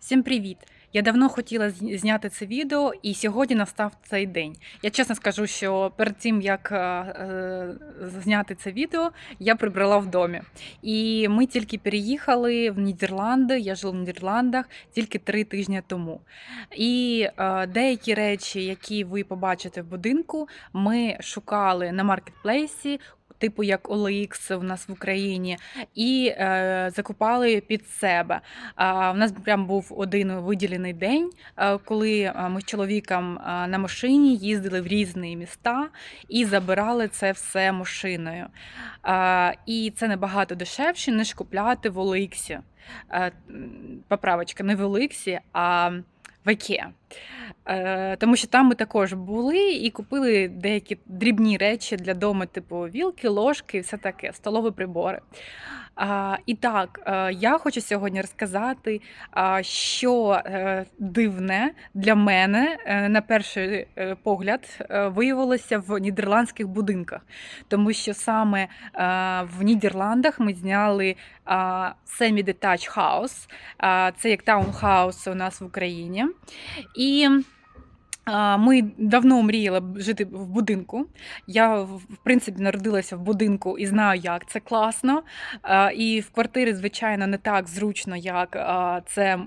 Всім привіт! Я давно хотіла зняти це відео, і сьогодні настав цей день. Я чесно скажу, що перед тим як е, е, зняти це відео, я прибрала в домі. І ми тільки переїхали в Нідерланди. Я жила в Нідерландах тільки три тижні тому. І е, деякі речі, які ви побачите в будинку, ми шукали на маркетплейсі. Типу як OLX у нас в Україні, і е, закупали під себе. А, У нас прям був один виділений день, е, коли е, ми з чоловіком е, на машині їздили в різні міста і забирали це все машиною. А, І це набагато дешевше, ніж купляти в. Е, Поправочка, не в Оликсі, а в Іке. Е, Тому що там ми також були і купили деякі дрібні речі для дому, типу вілки, ложки все таке, столові прибори. І так, е, я хочу сьогодні розказати, що е, дивне для мене е, на перший погляд виявилося в нідерландських будинках, тому що саме в Нідерландах ми зняли semi-detached house, це як таунхаус у нас в Україні. І ми давно мріяли жити в будинку. Я, в принципі, народилася в будинку і знаю, як це класно. І в квартирі, звичайно, не так зручно, як це.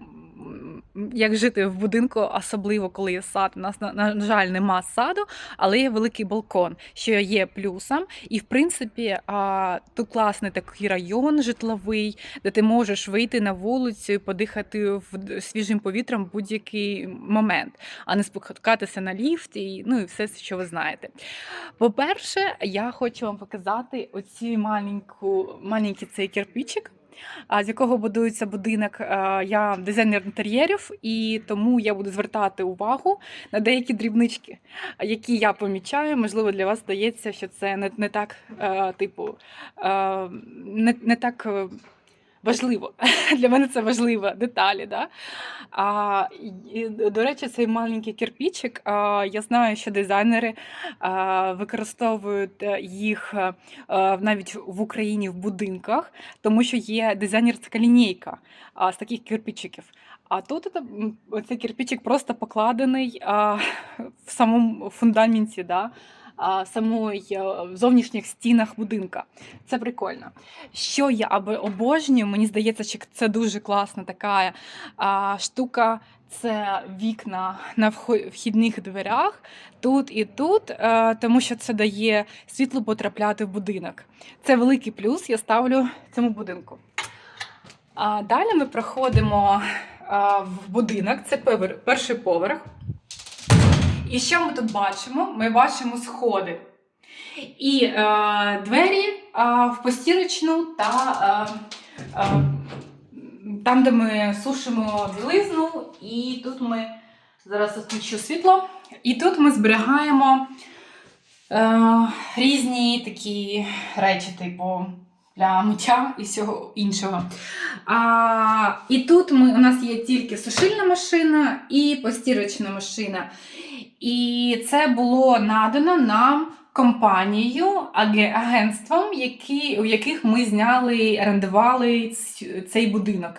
Як жити в будинку, особливо коли є сад. У нас, на, на жаль, нема саду, але є великий балкон, що є плюсом. І, в принципі, а, тут класний такий район житловий, де ти можеш вийти на вулицю і подихати в свіжим повітрям будь-який момент, а не спускатися на ліфті, і, ну і все, що ви знаєте. По-перше, я хочу вам показати оці маленьку, маленький цей кирпичик. З якого будується будинок, Е, я дизайнер інтер'єрів, і тому я буду звертати увагу на деякі дрібнички, які я помічаю. Можливо, для вас здається, що це не, не так, е, типу, е, не, не так важливо. Для мене це важлива деталі. Да? А, і, до речі, цей маленький кирпичик, а, я знаю, що дизайнери а, використовують е, їх е, е, навіть в Україні в будинках, тому що є дизайнерська лінійка а, з таких кирпичиків. А тут оцей кирпичик просто покладений а, в самому фундаменті, да, а, самої е, зовнішніх стінах будинка. Це прикольно. Що я аби обожнюю, мені здається, що це дуже класна така штука. Це вікна на вхідних дверях тут і тут, е, тому що це дає світло потрапляти в будинок. Це великий плюс, я ставлю цьому будинку. Далі ми проходимо в будинок, це перший поверх. І що ми тут бачимо? Ми бачимо сходи. І е, двері е, в постірочну та е, е, там, де ми сушимо білизну, і тут ми зараз включу світло. І тут ми зберігаємо е, різні такі речі, типу для миття і всього іншого. А, і тут ми, у нас є тільки сушильна машина і постірочна машина. І це було надано нам компанією, агентством, які, у яких ми зняли, орендували цей будинок.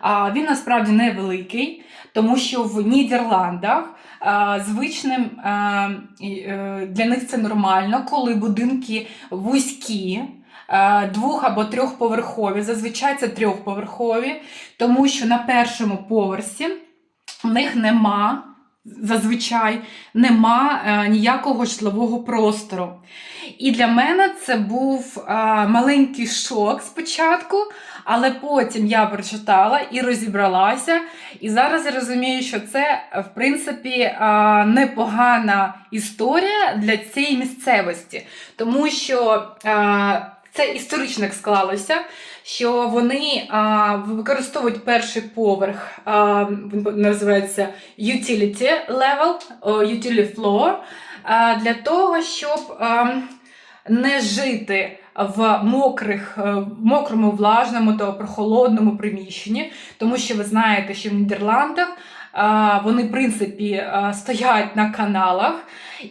А, він насправді невеликий, тому що в Нідерландах а, звичним а, е, для них це нормально, коли будинки вузькі. Двох або трьохповерхові, зазвичай це трьохповерхові, тому що на першому поверсі в них нема зазвичай нема е, ніякого житлового простору. І для мене це був е, маленький шок спочатку, але потім я прочитала і розібралася. І зараз я розумію, що це, е, в принципі, непогана історія для цієї місцевості, тому що це історично склалося. Що вони а, використовують перший поверх, а, він називається utility level, utility floor, а, для того, щоб а, не жити в мокрих, е, мокрому, влажному та прохолодному приміщенні, тому що ви знаєте, що в Нідерландах вони, в принципі, стоять на каналах,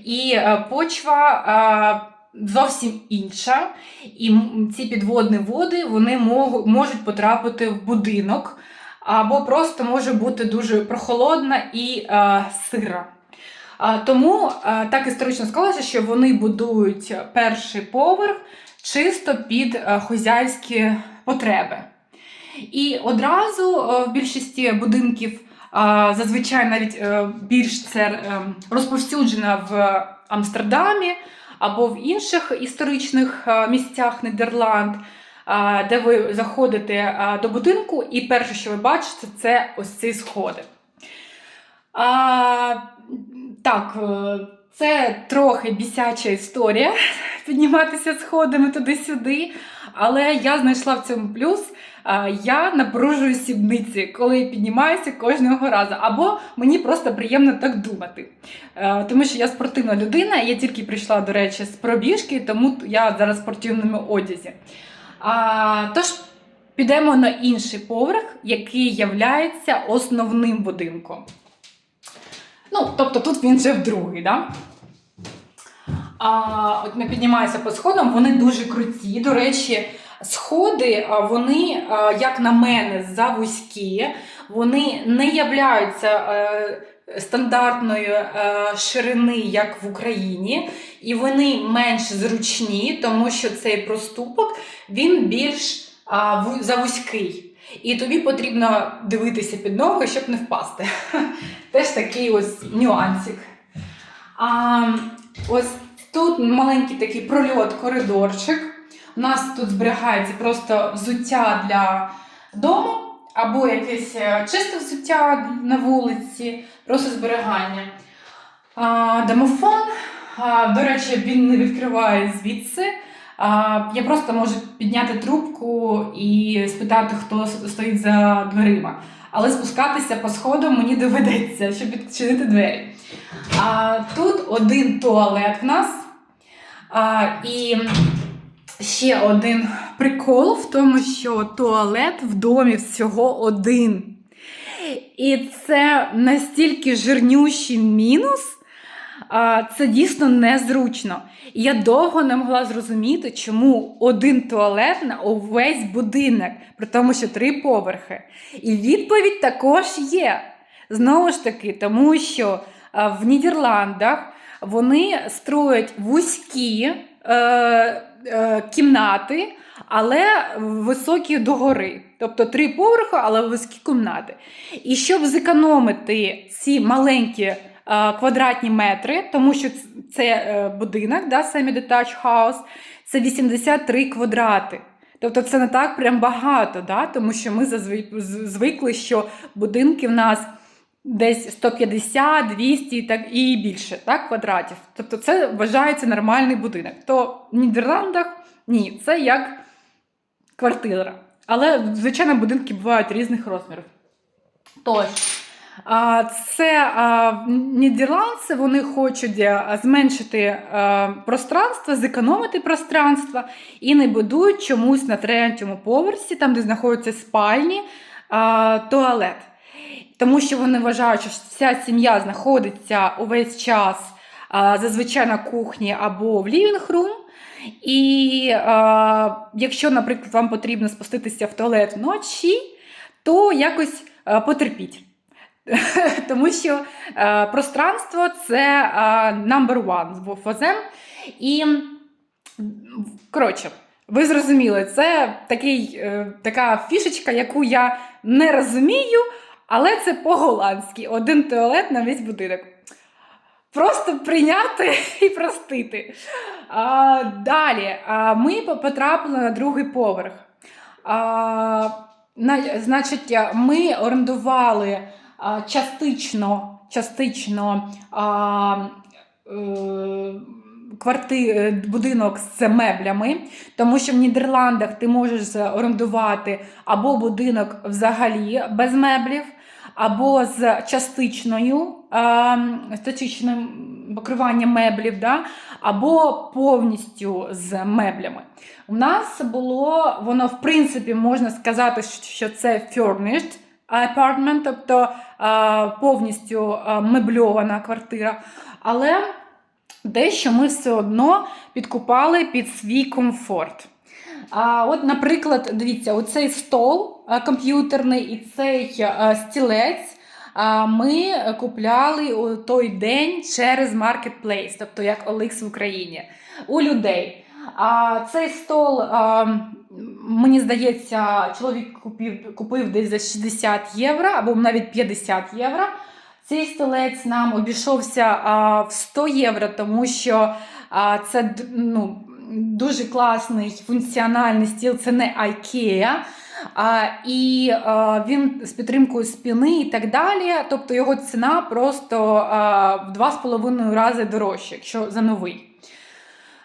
і е, почва зовсім інша. І ці підводні води вони можуть потрапити в будинок. або просто може бути дуже прохолодна і е, сира. Тому е, так історично склалося, що вони будують перший поверх чисто під е, хозяйські потреби. І одразу е, в більшості будинків, зазвичай навіть більш це розповсюджено в Амстердамі або в інших історичних е, місцях Нідерланд, е, де ви заходите е, до будинку, і перше, що ви бачите, це ось ці сходи. А, так, це трохи бісяча історія підніматися сходами туди-сюди. Але я знайшла в цьому плюс. Я напружую сідниці, коли піднімаюся кожного разу. Або мені просто приємно так думати. Е, Тому що я спортивна людина, я тільки прийшла, до речі, з пробіжки, тому я зараз в спортивному одязі. Тож підемо на інший поверх, який являється основним будинком. Ну, тобто тут він вже в другий, да? А, от ми піднімаємося по сходам, вони дуже круті. До речі, сходи, вони, як на мене, завузькі, вони не являються е, стандартної е, ширини, як в Україні, і вони менш зручні, тому що цей проступок він більш завузький. І тобі потрібно дивитися під ноги, щоб не впасти. Теж такий ось нюансик. А, ось тут маленький такий прольот, коридорчик. У нас тут зберігається просто взуття для дому, або якесь е, чисте взуття на вулиці, просто зберігання. А, домофон. А, до речі, він не відкриває звідси. А, я просто можу підняти трубку і спитати, хто стоїть за дверима. Але спускатися по сходам мені доведеться, щоб відчинити двері. А, тут один туалет в нас. А, і ще один прикол в тому, що туалет в домі всього один. І це настільки жирнющий мінус, це дійсно незручно. І я довго не могла зрозуміти, чому один туалет на увесь будинок, при тому, що три поверхи. І відповідь також є. Знову ж таки, тому що в Нідерландах вони строять вузькі е, кімнати, але високі догори. Тобто три поверхи, але вузькі кімнати. І щоб зекономити ці маленькі е, квадратні метри, тому що це е, будинок, да, semi-detached house, це 83 квадрати. Тобто це не так прям багато, да? тому що ми зазви- з- звикли, що будинки в нас десь 150, 200 і так, і більше так, квадратів. Тобто це вважається нормальний будинок. То в Нідерландах ні, це як квартира. Але, звичайно, будинки бувають різних розмірів. Тож, це нідерландці, вони хочуть зменшити а, пространство, зекономити пространство і не будують чомусь на третьому поверсі, там, де знаходяться спальні, туалет. Тому що вони вважають, що вся сім'я знаходиться увесь час а, зазвичай на кухні або в лівінг-рум. І а, якщо, наприклад, вам потрібно спуститися в туалет вночі, то якось а, потерпіть. Тому що а, пространство це а, number one for them. І, коротше, ви зрозуміли, це такий, е, така фішечка, яку я не розумію, але це по-голландськи. Один туалет на весь будинок. Просто прийняти і простити. А, далі а, ми потрапили на другий поверх. А, на, значить, ми орендували а, частично, частично а, е, кварти, е, будинок з меблями, тому що в Нідерландах ти можеш орендувати або будинок взагалі без меблів, або з частичною а, з частичним покриванням меблів, да? або повністю з меблями. У нас було, воно, в принципі, можна сказати, що це furnished apartment, тобто повністю мебльована квартира. Але дещо ми все одно підкупали під свій комфорт. А, от, наприклад, дивіться, оцей стол комп'ютерний і цей стілець ми купляли у той день через Marketplace, тобто як OLX в Україні, у людей. А цей стол, мені здається, чоловік купив, купив десь за 60 євро або навіть 50 євро. Цей стілець нам обійшовся в 100 євро, тому що це ну, дуже класний функціональний стіл, це не IKEA. А, і а, він з підтримкою спини і так далі. Тобто його ціна просто а, в 2,5 рази дорожча, якщо за новий.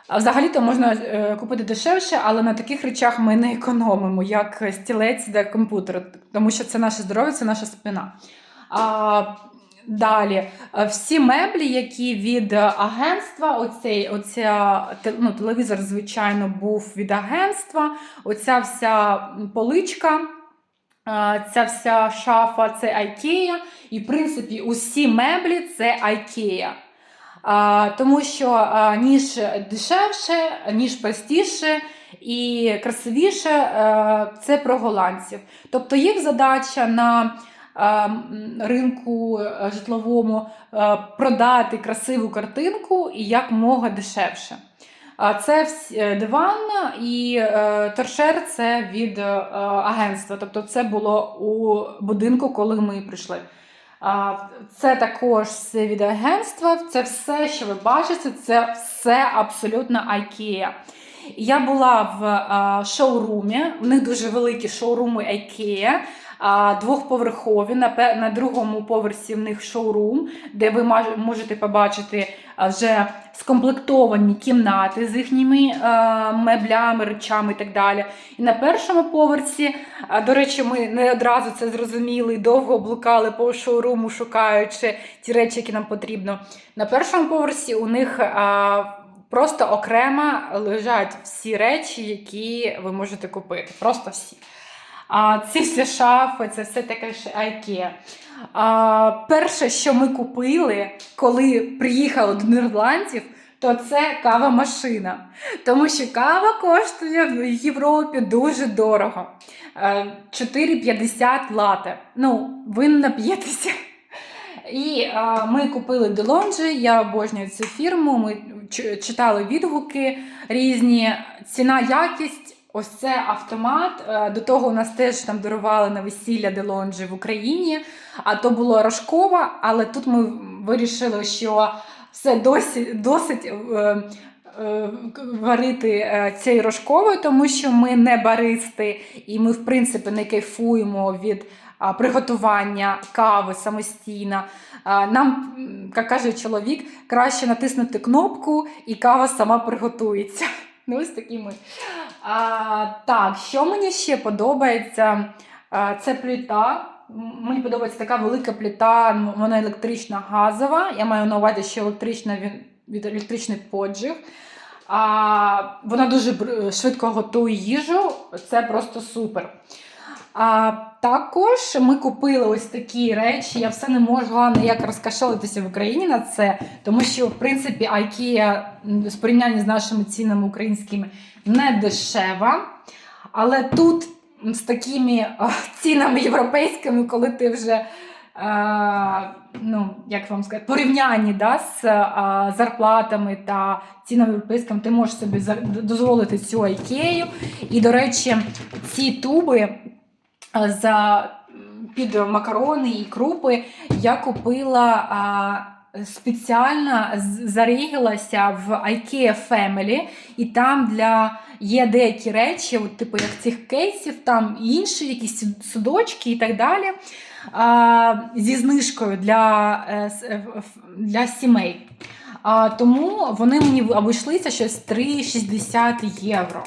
А взагалі-то можна е, купити дешевше, але на таких речах ми не економимо, як стілець для комп'ютера, тому що це наше здоров'я, це наша спина. А, далі, е, всі меблі, які від е, агентства, оцей, оця, ну, телевізор, звичайно, був від агентства, оця вся поличка. е, Ця вся шафа це IKEA, і в принципі усі меблі це IKEA. А, тому що ніж дешевше, ніж простіше і красивіше це про голландців. Тобто їх задача на ринку е, житловому е, продати красиву картинку і як мога дешевше. А це е, диван і торшер це від агентства. Тобто це було у будинку, коли ми прийшли. Це також все від агентства. Це все, що ви бачите, це все абсолютно IKEA. Я була в а, шоурумі, в них дуже великі шоуруми IKEA, двохповерхові. На, другому поверсі в них шоурум, де ви можете побачити вже скомплектовані кімнати з їхніми а, меблями, речами і так далі. І на першому поверсі До речі, ми не одразу це зрозуміли, довго блукали по шоуруму, шукаючи ті речі, які нам потрібно. На першому поверсі у них просто окремо лежать всі речі, які ви можете купити. Просто всі. А, ці всі шафи, це все таке ж IKEA. А, перше, що ми купили, коли приїхали до Нідерландів, то це кава-машина. Тому що кава коштує в Європі дуже дорого. Е, 4,50 лате. Ну, ви нап'єтеся. І е, ми купили Делонжі, я обожнюю цю фірму. Ми читали відгуки різні. Ціна, якість. Ось це автомат. Е, До того у нас теж там дарували на весілля Делонжі в Україні, а то було рожкова, але тут ми вирішили, що все досить, досить е, е, варити е, цією рожковою, тому що ми не баристи, і ми, в принципі, не кайфуємо від а, приготування кави самостійно. Нам, як каже чоловік, краще натиснути кнопку, і кава сама приготується. Ну, ось такі ми. А, так, що мені ще подобається? Це плита. Мені подобається така велика плита, ну, вона електрична газова. Я маю на увазі, що електрична від електричний поджиг. А, вона дуже швидко готує їжу, це просто супер. А також ми купили ось такі речі. Я все не можу ніяк розкашалитися в Україні на це, тому що, в принципі, IKEA в порівнянні з нашими цінами українськими не дешева. Але тут з такими цінами європейськими, коли ти вже. А, ну, як вам сказати, порівнянні да, з а, зарплатами та цінами європейськими, ти можеш собі дозволити цю IKEA. І, до речі, ці туби за під макарони і крупи я купила а, спеціально з- зарігилася в IKEA Family, і там для є деякі речі, от, типу як цих кейсів, там інші якісь судочки і так далі. А, зі знижкою для, е, е, для сімей. А, тому вони мені обійшлися щось 3,60 євро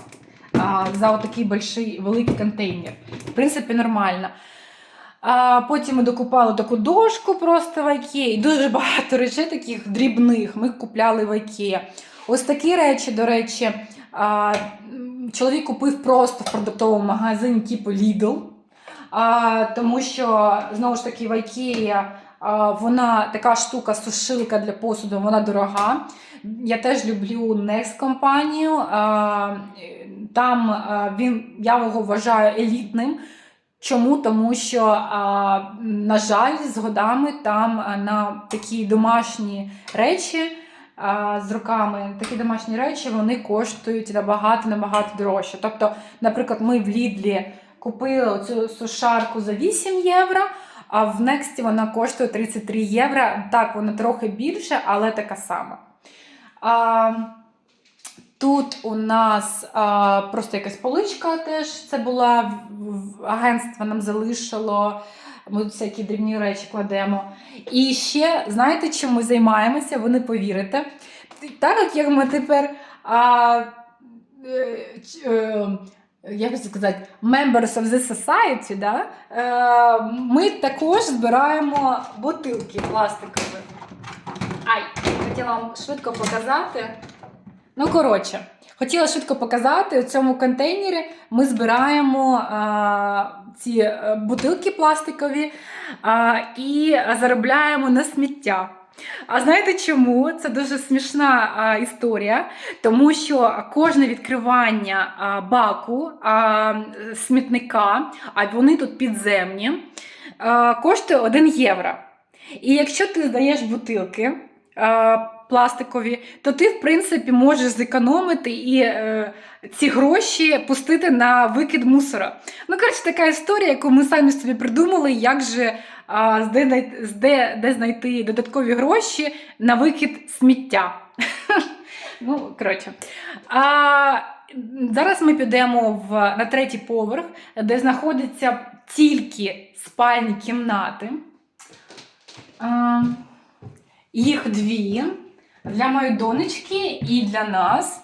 а, за отакий больший, великий контейнер. В принципі, нормально. А потім ми докупали таку дошку просто в. І дуже багато речей таких дрібних ми купляли в IKEA. Ось такі речі, до речі, а, чоловік купив просто в продуктовому магазині типу Lidl. А, тому що, знову ж таки, в IKEA а, вона така штука, сушилка для посуду, вона дорога. Я теж люблю Next компанію. А, там е, він, я його вважаю елітним. Чому? Тому що, на жаль, з годами там на такі домашні речі з руками, такі домашні речі вони коштують набагато набагато дорожче. Тобто, наприклад, ми в Лідлі купили цю сушарку за 8 євро, а в Нексті вона коштує 33 євро. Так, вона трохи більше, але така сама. Тут у нас а, просто якась поличка теж це була агентство нам залишило. Ми тут всякі дрібні речі кладемо. І ще, знаєте, чим ми займаємося? Ви не повірите. Так як ми тепер. А, е, е, як сказати, members of the society, да? е, ми також збираємо бутилки пластикові. Ай, хотіла вам швидко показати. Ну, коротше, хотіла швидко показати, у цьому контейнері ми збираємо а, ці е, бутилки пластикові а, і заробляємо на сміття. А знаєте чому? Це дуже смішна а, історія, тому що кожне відкривання а, баку а, смітника, а вони тут підземні, а, коштує 1 євро. І якщо ти здаєш бутилки а, пластикові, то ти, в принципі, можеш зекономити і е, ці гроші пустити на викид мусора. Ну, коротше, така історія, яку ми самі собі придумали, як же а, де, де, де знайти додаткові гроші на викид сміття. Ну, коротше. Зараз ми підемо в, на третій поверх, де знаходяться тільки спальні кімнати. А, їх дві для моєї донечки і для нас.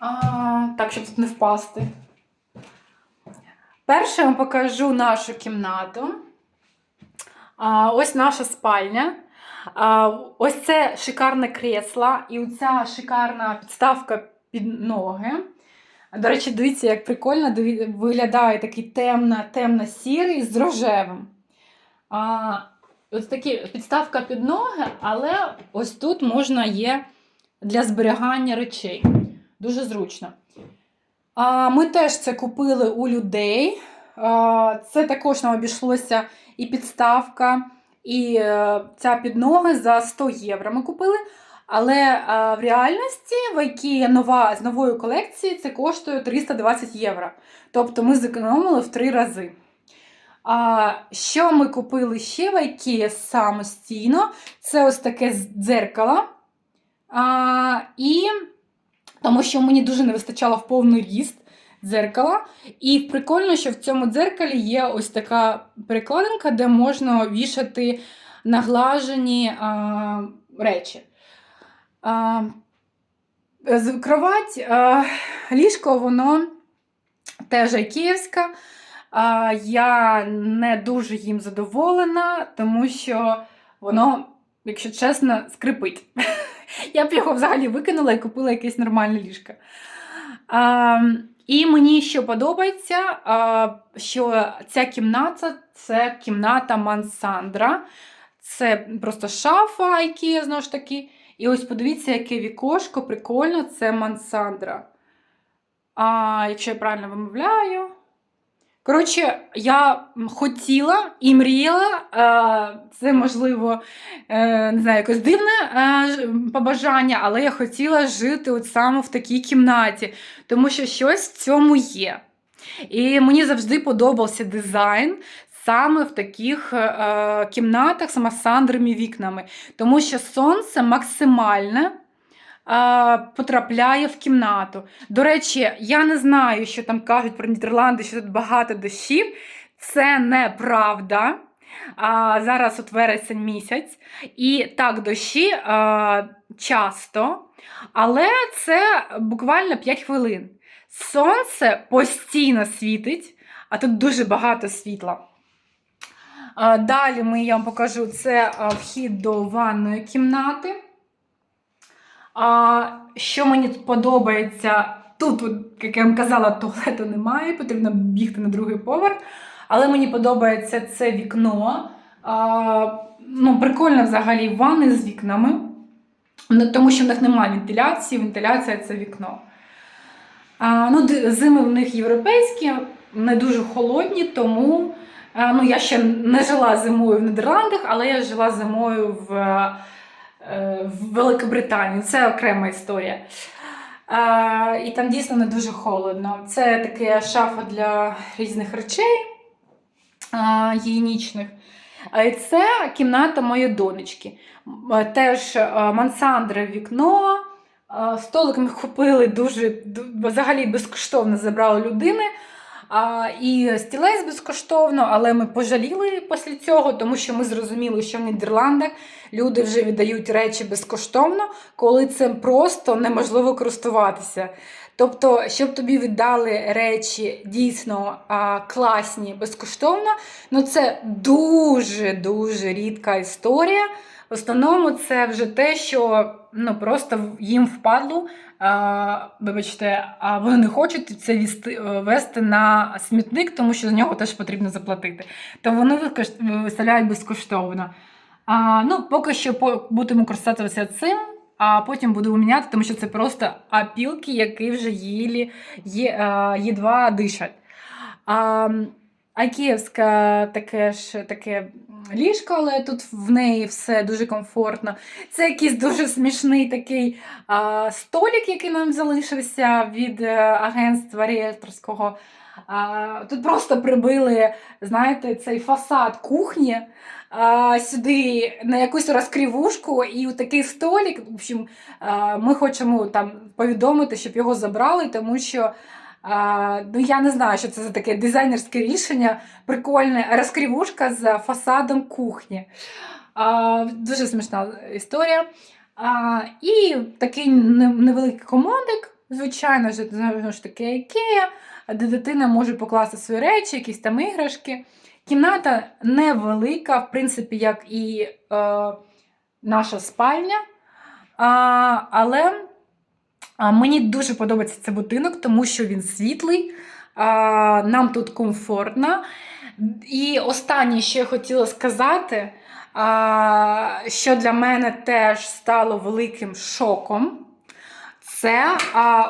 А, так, щоб тут не впасти. Перше я вам покажу нашу кімнату. А, ось наша спальня. А, ось це шикарне кресло і оця шикарна підставка під ноги. До речі, дивіться, як прикольно виглядає такий темно, темно-сірий з рожевим. А, ось такі підставка під ноги, але ось тут можна є для зберігання речей. Дуже зручно. А, ми теж це купили у людей. А, це також нам обійшлося і підставка, і е, ця піднога за 100 євро ми купили. Але е, в реальності в IKEA нова з нової колекції це коштує 320 євро. Тобто ми зекономили в три рази. А, що ми купили ще в IKEA самостійно? Це ось таке дзеркало. А, і тому що мені дуже не вистачало в повний ріст дзеркала. І прикольно, що в цьому дзеркалі є ось така перекладинка, де можна вішати наглажені а, речі. А, кровать, а, ліжко, воно теж київська. Я не дуже їм задоволена, тому що воно, якщо чесно, скрипить. Я б його взагалі викинула і купила якесь нормальне ліжко. І мені що подобається, що ця кімната це кімната Мансандра. Це просто шафа IKEA, знову ж таки. І ось подивіться, яке вікошко, прикольно, це Мансандра. А, якщо я правильно вимовляю. Коротше, я хотіла і мріяла, е, це можливо, е, не знаю, якось дивне е, побажання, але я хотіла жити от саме в такій кімнаті, тому що щось в цьому є. І мені завжди подобався дизайн саме в таких е, кімнатах з масандрими вікнами, тому що сонце максимальне. Потрапляє в кімнату. До речі, я не знаю, що там кажуть про Нідерланди, що тут багато дощів. Це неправда. А, зараз от вересень місяць. І так, дощі а, часто, але це буквально 5 хвилин. Сонце постійно світить, а тут дуже багато світла. А, далі ми, я вам покажу це вхід до ванної кімнати. А, що мені тут подобається, тут, як я вам казала, туалету немає, потрібно бігти на другий поверх. Але мені подобається це вікно. А, ну, прикольно взагалі ванни з вікнами, Ну, тому що в них немає вентиляції, вентиляція це вікно. А, ну, зими в них європейські, не дуже холодні, тому а, ну, я ще не жила зимою в Нідерландах, але я жила зимою в, в Великобританії. Це окрема історія. А, і там дійсно не дуже холодно. Це така шафа для різних речей а, гігієнічних. І це кімната моєї донечки. Е, Теж е, мансандре вікно. е, Столик ми купили дуже взагалі безкоштовно забрали людини. А, і стілець безкоштовно, але ми пожаліли після цього, тому що ми зрозуміли, що в Нідерландах люди вже віддають речі безкоштовно, коли цим просто неможливо користуватися. Тобто, щоб тобі віддали речі дійсно а, класні безкоштовно, ну це дуже-дуже рідка історія. В основному це вже те, що ну, просто їм впадло. Вибачте, а вони не хочуть це вести, е, вести на смітник, тому що за нього теж потрібно заплатити. То вони викош- виставляють безкоштовно. А, ну, поки що будемо користуватися цим, а потім будемо міняти, тому що це просто опілки, які вже їлі, є, а, їдва дишать. А, а київська таке ж таке ліжко, але тут в неї все дуже комфортно. Це якийсь дуже смішний такий а, столик, який нам залишився від е, агентства ріелторського. А, тут просто прибили, знаєте, цей фасад кухні а, сюди на якусь розкрівушку, і у такий столик. В общем, а, ми хочемо там повідомити, щоб його забрали, тому що. Ну, я не знаю, що це за таке дизайнерське рішення, прикольне розкрівушка з фасадом кухні. А, дуже смішна історія. А, і такий невеликий комодик, звичайно ж, таки, Ікея, де дитина може покласти свої речі, якісь там іграшки. Кімната невелика, в принципі, як і е, наша спальня. А, але мені дуже подобається цей будинок, тому що він світлий, нам тут комфортно. І останнє, що я хотіла сказати, що для мене теж стало великим шоком, це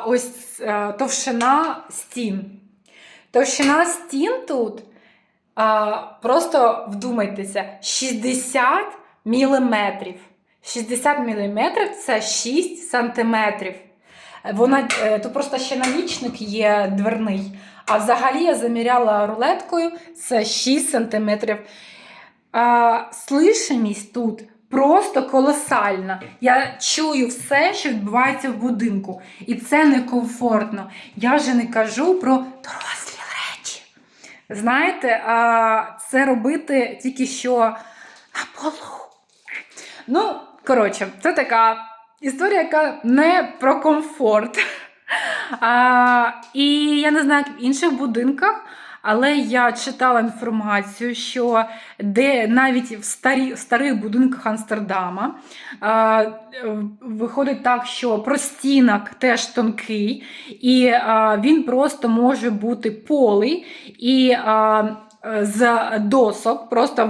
ось товщина стін. Товщина стін тут, просто вдумайтеся, 60 міліметрів. 60 міліметрів це 6 сантиметрів. Вона, е, тут просто ще налічник є дверний. А взагалі я заміряла рулеткою, це 6 сантиметрів. А, слишимість тут просто колосальна. Я чую все, що відбувається в будинку. І це некомфортно. Я вже не кажу про дорослі речі. Знаєте, а, це робити тільки що на полу. Ну, коротше, це така історія, яка не про комфорт. А, і я не знаю, як в інших будинках, але я читала інформацію, що де навіть в старі, старих будинках Амстердама а, виходить так, що простінок теж тонкий, і а, він просто може бути полий. І а, з досок, просто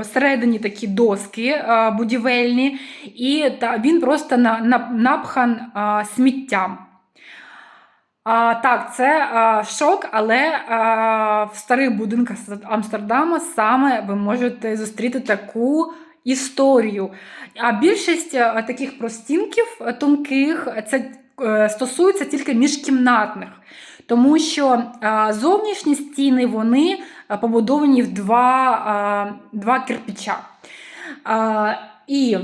всередині такі доски будівельні, і він просто на, на, напхан сміттям. А, так, це а, шок, але а, в старих будинках Амстердама саме ви можете зустріти таку історію. А більшість таких простінків тонких це е, стосується тільки міжкімнатних, тому що а, зовнішні стіни вони побудовані в два, а, два кирпича. І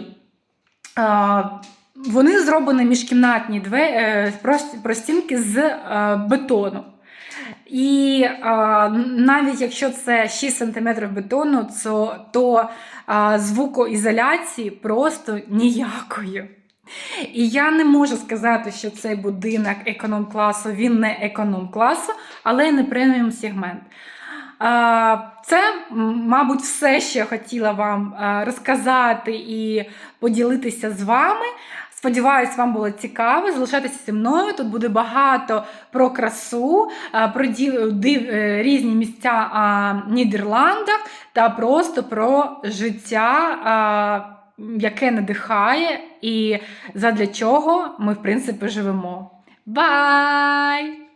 вони зроблені міжкімнатні е, простінки з е, бетону. І а, навіть якщо це 6 см бетону, то, то а, звукоізоляції просто ніякої. І я не можу сказати, що цей будинок економ-класу, він не економ-класу, але не преміум сегмент. Це, мабуть, все, що я хотіла вам розказати і поділитися з вами. Сподіваюсь, вам було цікаво. Залишайтеся зі мною. Тут буде багато про красу, про е, різні місця в Нідерландах та просто про життя, яке надихає, і задля чого ми, в принципі, живемо. Бай!